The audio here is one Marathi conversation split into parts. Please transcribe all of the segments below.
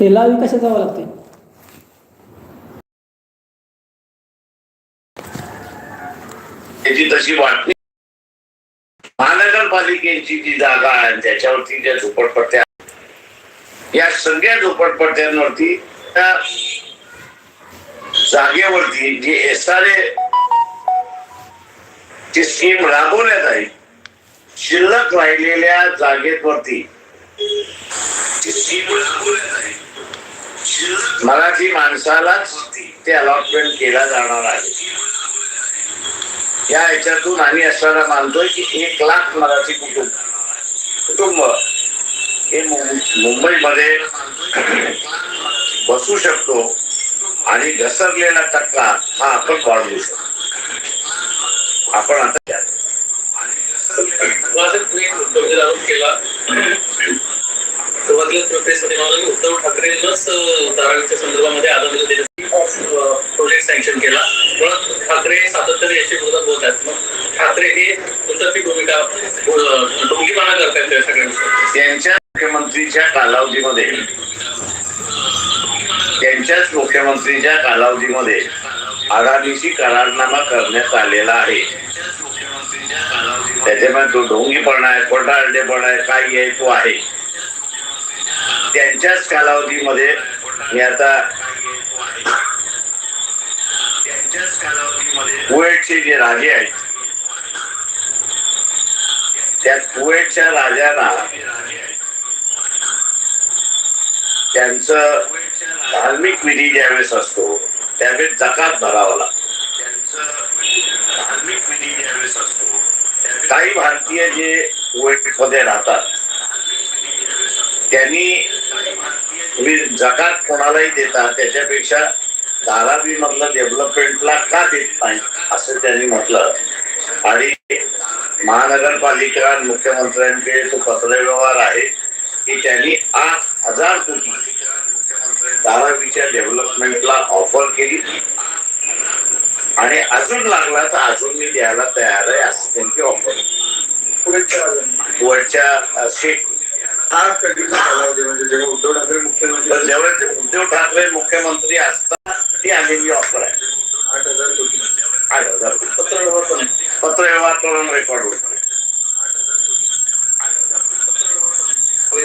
तेलावी कशा जावं लागते त्याची तशी महानगरपालिकेची जी जागा आहे त्याच्यावरती ज्या झोपडपट्ट्या या सगळ्या झोपडपट्ट्यांवरती त्या जागेवरती जी एस आर ए ची स्कीम राबवण्यात आहे शिल्लक राहिलेल्या जागेवरती ती स्कीम राबवण्यात आहे मराठी माणसालाच ते अलॉटमेंट केला जाणार आहे या याच्यातून आम्ही असताना मानतोय की एक लाख मराठी कुटुंब कुटुंब हे मुंबईमध्ये बसू शकतो आणि घसरलेला टक्का हा आपण वाढवू शकतो आपण आता त्यात. केला सुरुवातीलाच प्रेसमध्ये होते की उद्धव ठाकरेंनाच धारावीच्या संदर्भामध्ये आदानी प्रोजेक्ट सँक्शन केला. पण ठाकरे सातत्याने याची विरोधात बोलत आहेत. मग ठाकरे हे कोणत्याची भूमिका अं, डोंगीपणा करतायत त्या सगळ्या त्यांच्या मुख्यमंत्रीच्या कालावधीमध्ये त्यांच्याच मुख्यमंत्रीच्या कालावधीमध्ये आघाडीशी करारनामा करण्यात आलेला आहे. त्याच्यामुळे तो ढोंगीपणा आहे खोटारडेपणा आहे काही आहे तो आहे. त्यांच्याच कालावधीमध्ये मी आता कुवेटचे जे राजे आहेत त्या कुवेटच्या राजांना त्यांचं धार्मिक विधी ज्यावेळेस असतो त्यावेळेस जकात भरावा लागतो. धार्मिक विधी ज्यावेळेस असतो काही भारतीय जे कुवेटमध्ये राहतात त्यांनी तुम्ही जकात कोणालाही देता त्याच्यापेक्षा धारावी मधलं डेव्हलपमेंटला का देत नाही असं त्यांनी म्हटलं. आणि महानगरपालिका मुख्यमंत्र्यांचे मुख्यमंत्र्यांकडे तो पत्रव्यवहार आहे की त्यांनी आठ हजार कोटी धारावीच्या डेव्हलपमेंटला ऑफर केली. आणि अजून लागला तर अजून मी द्यायला तयार आहे असं त्यांची ऑफर वरच्या शेख हा कधीचा कालावधी म्हणजे जेव्हा उद्धव ठाकरे मुख्यमंत्री तर जेव्हा उद्धव ठाकरे मुख्यमंत्री असताना ती आलेली ऑफर आहे. आठ हजार कोटी. आठ हजार पत्रव्यवहार पण आहे पत्रव्यवहार करून रेकॉर्ड होत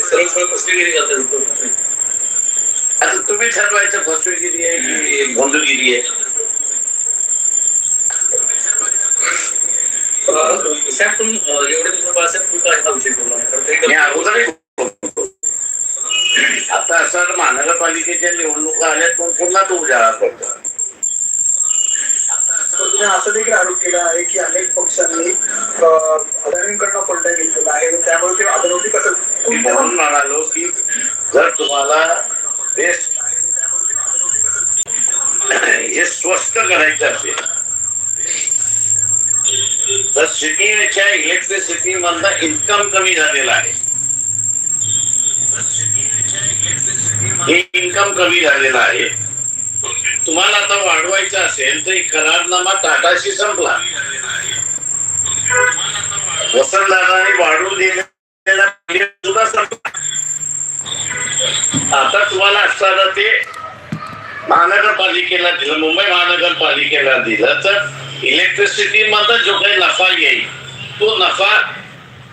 सरळ सरळ फसवेगिरी करतात उद्धव ठाकरे आता तुम्ही ठरवायचं फसवेगिरी आहे की गोंधळगिरी आहे? साहेब पण अं, एवढे दिवस बाळासाहेब तुम्ही काय विषय बोलला? आता असं महानगरपालिकेच्या निवडणुका आल्या पण पुन्हा तो उजाळा तर तुम्ही असा देखील आरोप केला आहे की अनेक पक्षांनी अदानींकडनं कोणत्या घेतलेला आहे त्यामुळे ते अदानी कसं म्हणून म्हणालो की जर तुम्हाला बेस्ट हे स्वस्त करायचं असेल तर सिटीच्या इलेक्ट्रिसिटी मधला इन्कम कमी झालेला आहे. हे इन्कम कमी झालेलं आहे. तुम्हाला आता वाढवायचं असेल तर करारनामा टाटाशी संपला. वसंतदादांनी वाढवून दिलेला सुद्धा संपला. आता तुम्हाला असताना ते महानगरपालिकेला दिलं मुंबई महानगरपालिकेला दिलं तर इलेक्ट्रिसिटी मध्ये जो काही नफा येईल तो नफा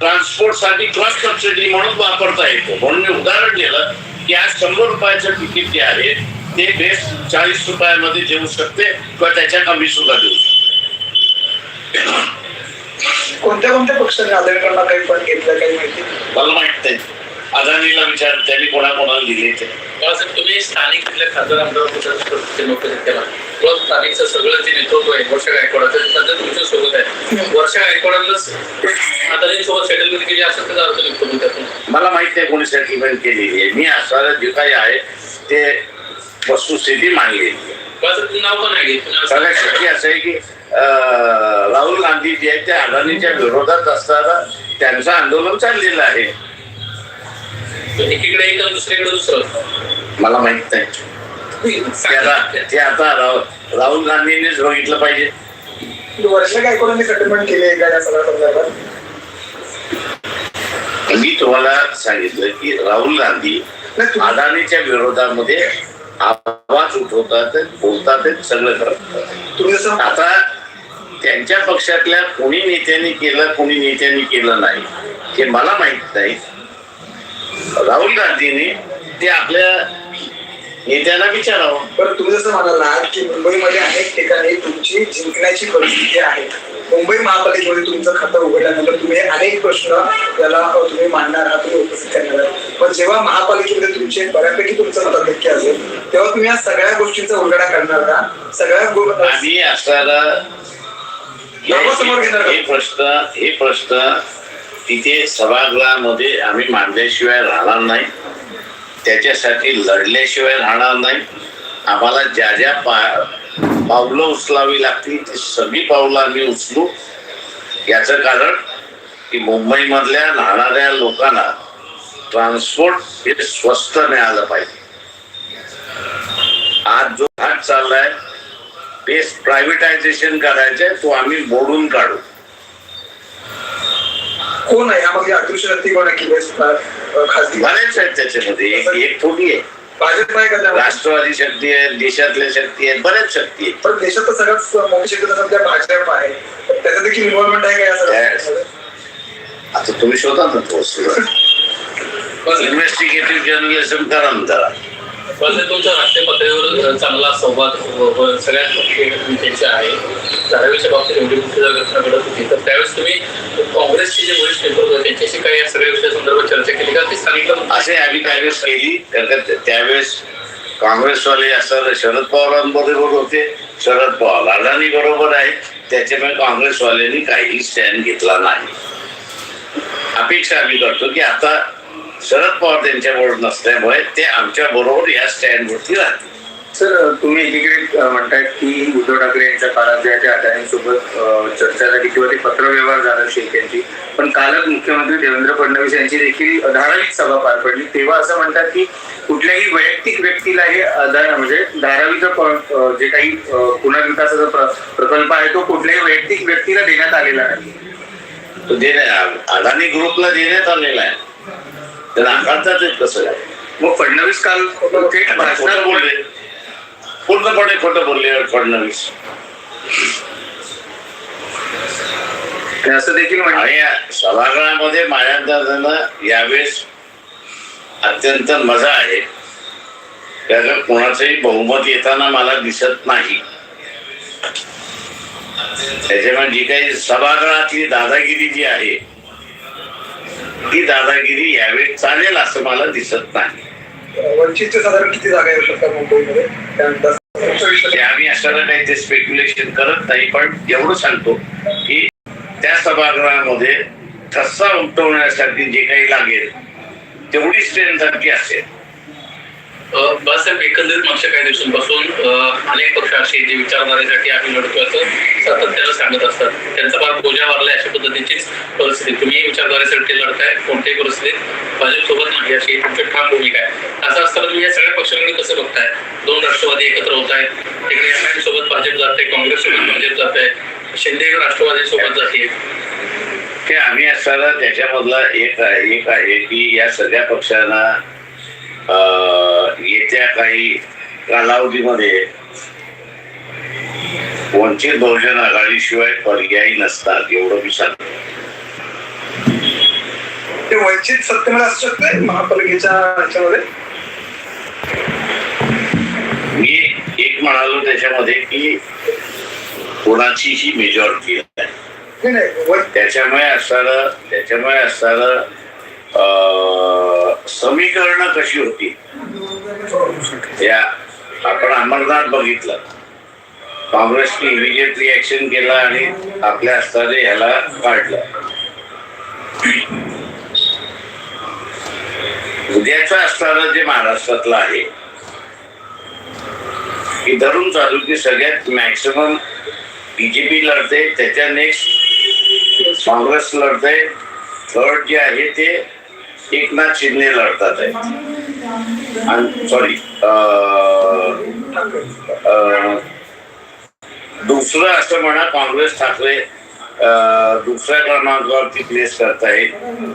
ट्रान्सपोर्टसाठी क्रॉस सबसिडी म्हणून वापरता येतो. म्हणून मी उदाहरण दिलं. आज शंभर रुपयाचं तिकीट जे आहे ते बेस चाळीस रुपयामध्ये देऊ शकते किंवा त्याच्या कमी सुद्धा देऊ शकते. कोणत्या कोणत्या पक्षांनी अदानीकडनं काही पण घेतलं काही माहिती? मला माहीत नाही. अदानीला विचार त्यांनी कोणाकोणाला दिले ते. तुम्ही स्थानिक तिथल्या खासदार आमदार नोकरी केला किंवा स्थानिकचं सगळं जे नेतृत्व आहे वर्षा गायकवाडाचं ते सध्या तुमच्यासोबत आहे. वर्षा गायकवाडांनाच अदानीसोबत सेटलमेंट केली असं त्याचा अर्थ निघतो मग त्यातून मला माहीत नाही कोणी सेटलमेंट केलेली आहे. मी असणारं जे काही आहे ते वस्तुस्थिती आहे तुम्ही नाव पण असं- सगळ्यात शेवटी असं आहे की अं, राहुल गांधी जे आहेत ते अदानीच्या विरोधात असताना त्यांचं आंदोलन चाललेलं आहे. एकीकडे एक दुसरीकडे दुसरं मला माहीत नाही. ते आता राहुल राहुल गांधींनीच बघितलं पाहिजे. वर्ष काय कोणाने सेटलमेंट केली आहे का या सगळ्या संदर्भात मी तुम्हाला सांगितलं की राहुल गांधी अदानीच्या विरोधामध्ये आवाज उठवतात बोलतात सगळं करतात. आता त्यांच्या पक्षातल्या कोणी नेत्यांनी केलं कोणी नेत्यांनी केलं नाही हे मला माहीत नाही. राहुल गांधींनी ते आपल्या नेत्यांना विचारावं. बरं तुम्ही जसं म्हणालात की मुंबईमध्ये अनेक ठिकाणी तुमची जिंकण्याची परिस्थिती आहे. मुंबई महापालिकेमध्ये तुमचं खातं उघडल्यानंतर तुम्ही अनेक प्रश्न त्याला तुम्ही मांडणार आहात तुम्ही उपस्थित करणार आहात. पण जेव्हा महापालिकेमध्ये तुमचे बऱ्यापैकी तुमचं मताधिक्य असेल तेव्हा तुम्ही या सगळ्या गोष्टींचा उलगडा करणार का? सगळ्या गो- आम्ही असताना नावासमोर घेणार का? हे प्रश्न हे प्रश्न तिथे सभागृहामध्ये आम्ही मांडल्याशिवाय राहणार नाही. त्याच्यासाठी लढल्याशिवाय राहणार नाही. आम्हाला ज्या ज्या पा पावलं उचलावी लागतील ती सगळी पावलं आम्ही उचलू. याचं कारण की मुंबईमधल्या राहणाऱ्या लोकांना ट्रान्सपोर्ट हे स्वस्त मिळालं पाहिजे. आज जो भाग चाललाय बेस्ट प्रायव्हेटायझेशन करायचंय तो आम्ही मोडून काढू. कोण आहे? यामध्ये अदृश्य शक्ती कोण आहे? खासगी? बरेच आहेत त्याच्यामध्ये. एक एक थोडी आहे. भाजप आहे का? राष्ट्रवादी शक्ती आहे देशातल्या शक्ती आहेत बऱ्याच शक्ती आहेत. पण देशात तर सगळ्यात मोठी शक्ती सध्या भाजप आहे. त्याचं देखील इन्व्हॉल्वमेंट आहे का या सगळ्या आता तुम्ही शोधा ना तो इन्व्हेस्टिगेटिव्ह जर्नलिझम करा ना तुमच्या राष्ट्रीय पातळीवर चांगला संवाद सगळ्यात मोठी आहे धारावीच्या बाबतीत एवढी मोठी जर घटना घडत होती तर त्यावेळेस तुम्ही काँग्रेसचे जे वरिष्ठ नेतृत्व त्यांच्याशी काही या सगळ्या विषयासंदर्भात चर्चा केली का? ते सांगितलं असे आम्ही त्यावेळेस केली कारण त्यावेळेस काँग्रेसवाले असं शरद पवारांबरोबर होते. शरद पवार अडाणी बरोबर आहेत त्याच्यामुळे काँग्रेसवाल्यांनी काहीही स्टँड घेतला नाही. अपेक्षा आम्ही करतो की आता शरद पवार त्यांच्याबरोबर नसल्यामुळे ते आमच्या बरोबर या स्टँड वरती राहतील. सर तुम्ही एकीकडे अ, म्हणतायत की उद्धव ठाकरे यांच्या काळात ज्या त्या अदानीसोबत अ, चर्चा झाली किंवा ते पत्रव्यवहार झाला शेख यांची पण कालच मुख्यमंत्री देवेंद्र फडणवीस यांची देखील धारावीत सभा पार पडली. तेव्हा असं म्हणतात की कुठल्याही वैयक्तिक व्यक्तीला हे अदान म्हणजे धारावीचं जे काही पुनर्विकासाचा प्र- प्रकल्प आहे तो कुठल्याही वैयक्तिक व्यक्तीला देण्यात आलेला नाही. अडाणी ग्रुपला देण्यात आलेला आहे. तर नाकारतात ते कसं काय मग फडणवीस काल थेट भाषणात बोलले. पूर्णपणे खोटं बोलले फडणवीस. असं देखील आणि या सभागृहामध्ये माझ्या यावेळेस अत्यंत मजा आहे. त्याचं कोणाचंही बहुमत येताना मला दिसत नाही. त्याच्यामुळे जी काही सभागृहातली दादागिरी जी आहे ती दादागिरी यावेळेस चालेल असं मला दिसत नाही. वंचितचे साधारण किती जागा येऊ शकतात मुंबईमध्ये? आम्ही असताना काही ते स्पेक्युलेशन करत नाही पण एवढं सांगतो की त्या सभागृहामध्ये ठस्सा उमटवण्यासाठी जे काही लागेल तेवढी स्ट्रेंथ असेल. बाळासाहेब एकंदरीत मागच्या काही दिवसांपासून अनेक पक्ष असे जे विचारधारेसाठी आम्ही लढतो असं सातत्यानं सांगत असतात. त्यांचा फार गोजा वारलाय अशा पद्धतीचीच परिस्थिती. तुम्ही विचारधारेसाठी लढताय कोणत्याही परिस्थितीत भाजपसोबत नाही अशी तुमची ठाम भूमिका आहे. असं असताना तुम्ही या सगळ्या पक्षांकडे कसं बघताय? दोन राष्ट्रवादी एकत्र होत आहेत तिकडे एम सोबत भाजप जाते काँग्रेस सोबत भाजप जात आहे शिंदे राष्ट्रवादी सोबत जाते ते आम्ही असताना त्याच्यामधला एक आहे एक आहे की या सगळ्या पक्षांना येत्या काही कालावधीमध्ये वंचित बहुजन आघाडीशिवाय पर्यायी नसतात एवढं मी सांगतो. ते वंचित सत्तेमध्ये असू शकते महापालिकेच्या ह्याच्यामध्ये मी एक म्हणालो त्याच्यामध्ये की कोणाचीही मेजॉरिटी आहे नाही त्याच्यामुळे असणारं त्याच्यामुळे असणारं समीकरण कशी होती? या आपण अमरनाथ बघितलं. काँग्रेसने इमिजिएटली ऍक्शन केला आणि आपल्या हस्ताने ह्याला काढलं. उद्याचं असणारं जे महाराष्ट्रातलं आहे की धरून चालू की सगळ्यात मॅक्सिमम बीजेपी लढते त्याच्या नेक्स्ट काँग्रेस लढते थर्ड जे आहे ते एकनाथ शिंदे लढतात आहे आणि सॉरी दुसरं असं म्हणा काँग्रेस ठाकरे दुसऱ्या क्रमांकावरती प्लेस करत आहे.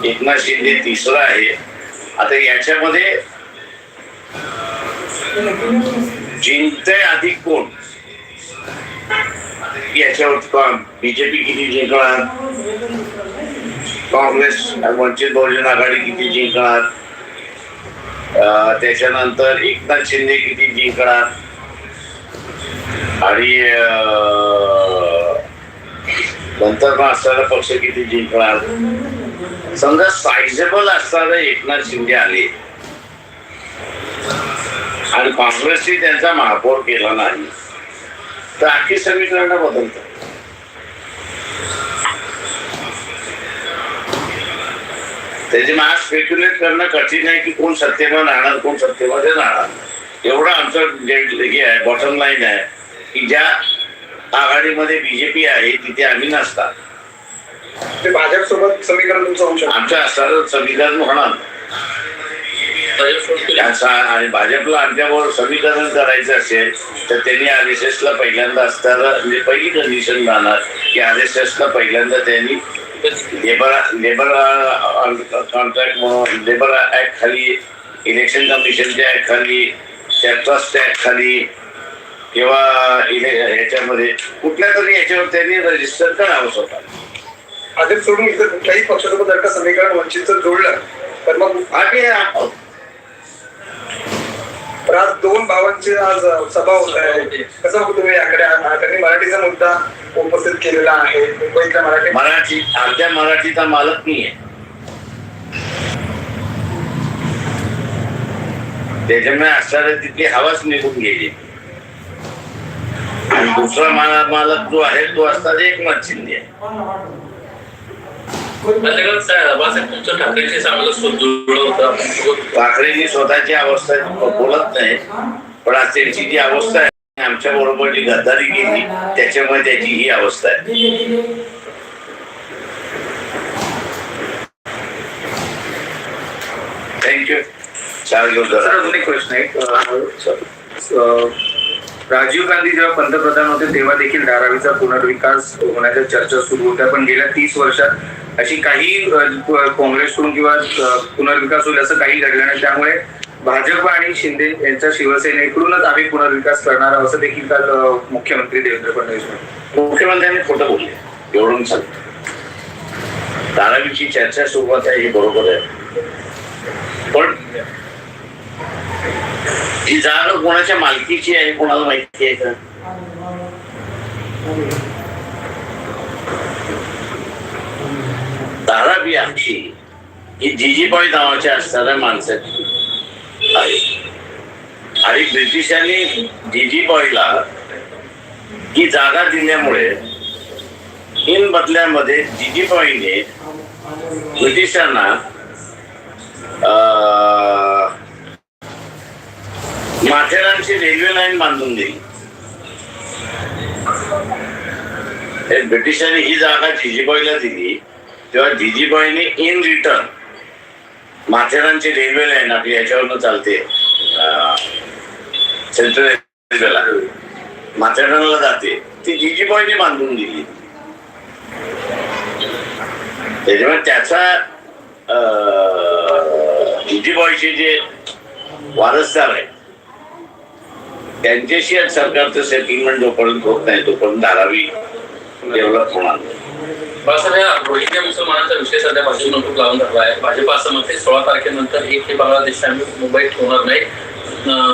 एकनाथ शिंदे तिसरा आहे. आता याच्यामध्ये जिंकते अधिक कोण? याच्यावर बीजेपी किती जिंकणार? काँग्रेस वंचित बहुजन आघाडी किती जिंकणार? त्याच्यानंतर एकनाथ शिंदे किती जिंकणार? आणि नंतर मग असणारा पक्ष किती जिंकणार? समजा सायझेबल असणारे एकनाथ शिंदे आले. आणि काँग्रेसने त्यांचा महापौर केला नाही. तर आखी समीकरण बदलतात. त्याचे मला स्पेक्युलेट करणं कठीण आहे की कोण सत्तेवर राहणार कोण सत्तेमध्ये राहणार. एवढं आमचं जे हे आहे बॉटम लाईन आहे की ज्या आघाडीमध्ये बीजेपी आहे तिथे आम्ही नसतात ते भाजप सोबत समीकरण तुमचं होऊ शकतं. आमचं असणारं समीकरण होणार. आणि भाजपला आमच्याबरोबर समीकरण करायचं असेल तर त्यांनी आर एस एस ला पहिल्यांदा असताना म्हणजे पहिली कंडिशन राहणार की आर एस एस ला पहिल्यांदा त्यांनी लेबर लेबर कॉन्ट्रॅक्ट म्हणून लेबर ऍक्ट खाली इलेक्शन कमिशनच्या ऍक्ट खाली त्या ट्रस्ट ऍक्ट खाली किंवा ह्याच्यामध्ये कुठल्या तरी याच्यावर त्यांनी रजिस्टर करावं स्वतः भाजप सोडून इतर कुठल्याही पक्षासोबत जर का समीकरण वंचितचं जोडलं तर मग आम्ही. तर आज दोन भावांची आज सभा होत आहे कसं तुम्ही याकडे आ- त्यांनी मराठीचा मुद्दा उपस्थित केलेला आहे. मुंबईतल्या मराठी मराठी अर्ध्या मराठीचा मालक मी आहे त्याच्यामुळे असणाऱ्या तिथली हवाच निघून गेली. आणि दुसरा मालक मालक जो आहे तो असतात एकनाथ शिंदे आहे. ठाकरेंनी स्वतःची अवस्था बोलत नाही पण आज त्यांची जी अवस्था आहे आमच्या बरोबर जी गद्दारी केली त्याच्यामुळे त्याची ही अवस्था आहे. थँक्यू चार अजून एक प्रश्न आहे. राजीव गांधी जेव्हा पंतप्रधान होते तेव्हा देखील धारावीचा पुनर्विकास होण्याच्या चर्चा सुरू होत्या पण गेल्या तीस वर्षात अशी काही काँग्रेसकडून किंवा पुनर्विकास होईल असं काही घडलं नाही. त्यामुळे भाजप आणि शिंदे यांच्या शिवसेनेकडूनच आम्ही पुनर्विकास करणार आहोत असं देखील काल मुख्यमंत्री देवेंद्र फडणवीस मुख्यमंत्र्यांनी खोटं बोलले. एवढून धारावीची चर्चा सुरुवात आहे हे बरोबर आहे. पण ही जागा कोणाच्या मालकीची आहे कोणाला माहिती आहे का? धारावी आमची ही जिजीबाई नावाच्या असणाऱ्या माणसाची. आहे. आणि ब्रिटिशांनी जिजीबाईला ही जागा दिल्यामुळे इन बदल्यामध्ये जिजीबाईने ब्रिटिशांना माथेरानची रेल्वे लाईन बांधून दिली. ब्रिटिशांनी ही जागा जिजीबाईला दिली तेव्हा जिजीबाईने इन रिटर्न माथेरानची रेल्वे लाईन आपली याच्यावरनं चालते. अं, सेंट्रल रेल्वेला माथेरानला जाते. ती जिजीबाईने बांधून दिली. त्याच्यामुळे त्याचा अं, जिजीबाईचे जे वारसदार आहेत त्यांच्याशी आज सरकारचं सेटलमेंट जोपर्यंत होत नाही तोपर्यंत धारावी डेव्हलप होणार. नाही. बाळासाहेब या रोहिंग्या मुसलमानांचा विषय सध्या भाजपनं खूप लावून धरला आहे. भाजप असं म्हणते सोळा तारखेनंतर एक हे बांगलादेश आम्ही मुंबईत ठेवणार नाही.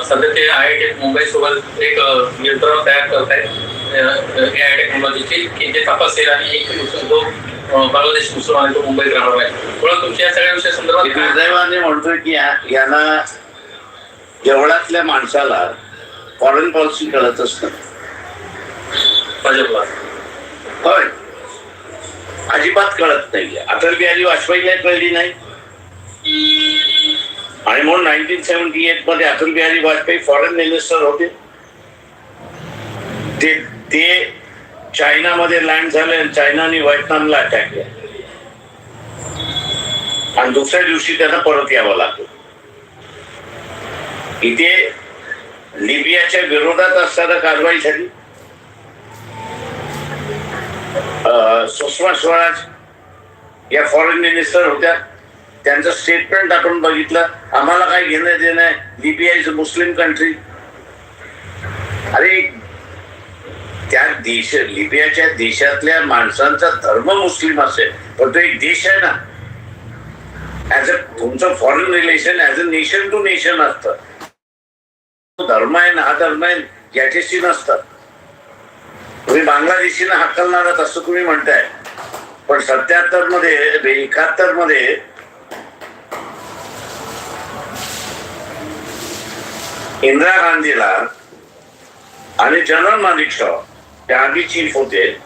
सध्या ते आय आय टी मुंबई सोबत एक यंत्रणा तयार करत आहेत. ए आय टेक्नॉलॉजीची की जे तपासेल आणि एक अं, बांगलादेश मुसलमान आहे तो मुंबईत राहणार आहे. थोडा तुमच्या या सगळ्या विषया संदर्भात दुर्दैवाने म्हणतोय की यांना देवळातल्या माणसाला फॉरेन पॉलिसी कळतच नाही. भाजपला. होय. अजिबात कळत नाही अटल बिहारी वाजपेयीला कळली नाही. आणि म्हणून नाईन्टीन सेव्हन्टी एटमध्ये अटल बिहारी वाजपेयी फॉरेन मिनिस्टर होते. ते ते चायनामध्ये लँड झाले आणि चायनाने व्हिएतनामला अटॅक केला. आणि दुसऱ्या दिवशी त्यांना परत यावं लागलं. इथे लिबियाच्या विरोधात असताना कारवाई झाली अं, सुषमा स्वराज या फॉरेन मिनिस्टर होत्या. त्यांचं स्टेटमेंट आपण बघितलं. आम्हाला काय घेणं देणं आहे Libya is a Muslim country अरे त्या देश लिबियाच्या देशातल्या माणसांचा धर्म मुस्लिम असेल पण तो एक देश आहे ना. ऍज अ तुमचं foreign relation as a nation to nation असतं. तो धर्म आहे ना हा धर्म आहे याच्याशी नसतं. तुम्ही बांगलादेशीनं हकलणारच असं तुम्ही म्हणताय. पण सत्याहत्तरमध्ये एकाहत्तरमध्ये इंदिरा गांधीला आणि जनरल मानिक शॉ त्या आधी चीफ होते.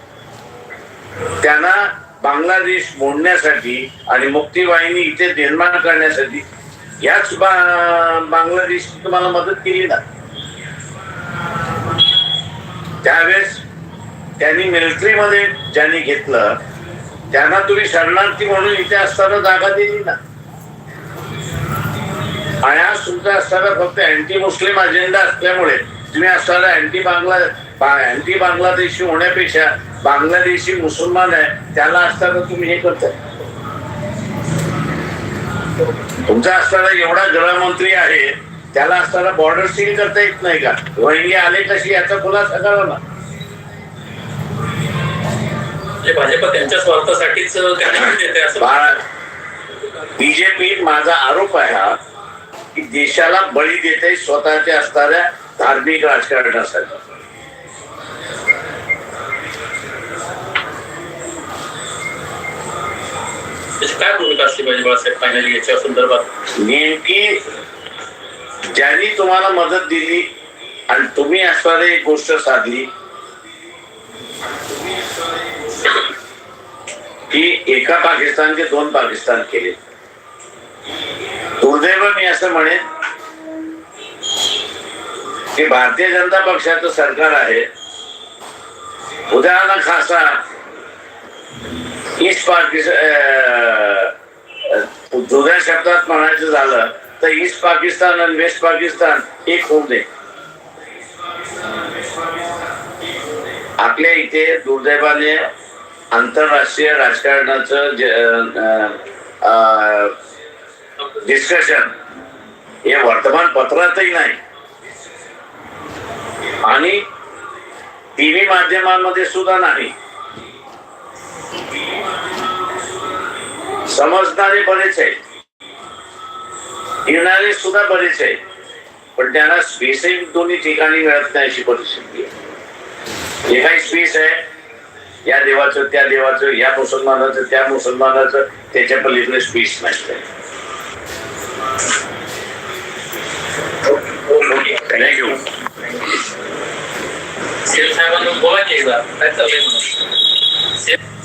त्यांना बांगलादेश मोडण्यासाठी आणि मुक्तीवाहिनी इथे निर्माण करण्यासाठी याच बा- बांगलादेश तुम्हाला मदत केली ना. त्यावेळेस त्यांनी मिलिटरीमध्ये ज्यांनी घेतलं त्यांना तुम्ही शरणार्थी म्हणून इथे असताना जागा दिली ना. आणि आज तुमचा असताना फक्त अँटी मुस्लिम अजेंडा असल्यामुळे तुम्ही असताना अँटी बांगला अँटी बांगलादेशी होण्यापेक्षा बांगलादेशी मुसलमान आहे त्याला असताना तुम्ही हे करताय. तुमचा असताना एवढा गृहमंत्री आहे त्याला असताना बॉर्डर सील करता येत नाही का? रोहिंग्या आले कशी याचा खुलासा करा ना. म्हणजे भाजप त्यांच्या स्वार्थासाठीच देते असं बीजेपी माझा आरोप आहे हा की देशाला बळी देते स्वतःच्या असणाऱ्या धार्मिक राजकारणासाठी. काय भूमिका असली पाहिजे बाळासाहेब फायनली याच्या संदर्भात? नेमकी ज्यांनी तुम्हाला मदत दिली आणि तुम्ही असणारी एक गोष्ट साधली की एका पाकिस्तानचे दोन पाकिस्तान केले. दुर्दैव मी असं म्हणेन की भारतीय जनता पक्षाचं सरकार आहे. उदाहरण खासा ईस्ट पाकिस्तान जुन्या शब्दात म्हणायचं झालं तर ईस्ट पाकिस्तान आणि वेस्ट पाकिस्तान एक होऊ दे. आपल्या इथे दुर्दैवाने आंतरराष्ट्रीय राजकारणाचं डिस्कशन हे वर्तमानपत्रातही नाही. आणि टीव्ही माध्यमांमध्ये सुद्धा नाही. समजणारे बरेच आहेत. येणारे सुद्धा बरेच आहेत. पण त्यांना स्पेसही दोन्ही ठिकाणी मिळत नाही अशी परिस्थिती आहे. जे काही स्पेस आहे या देवाचं त्या देवाचं या मुसलमानाचं त्या मुसलमानाचं त्याच्या पलीकडे स्पेस नाही थँक्यू साहेबांना बोला की एकदा. काय चाललंय म्हणून? सेल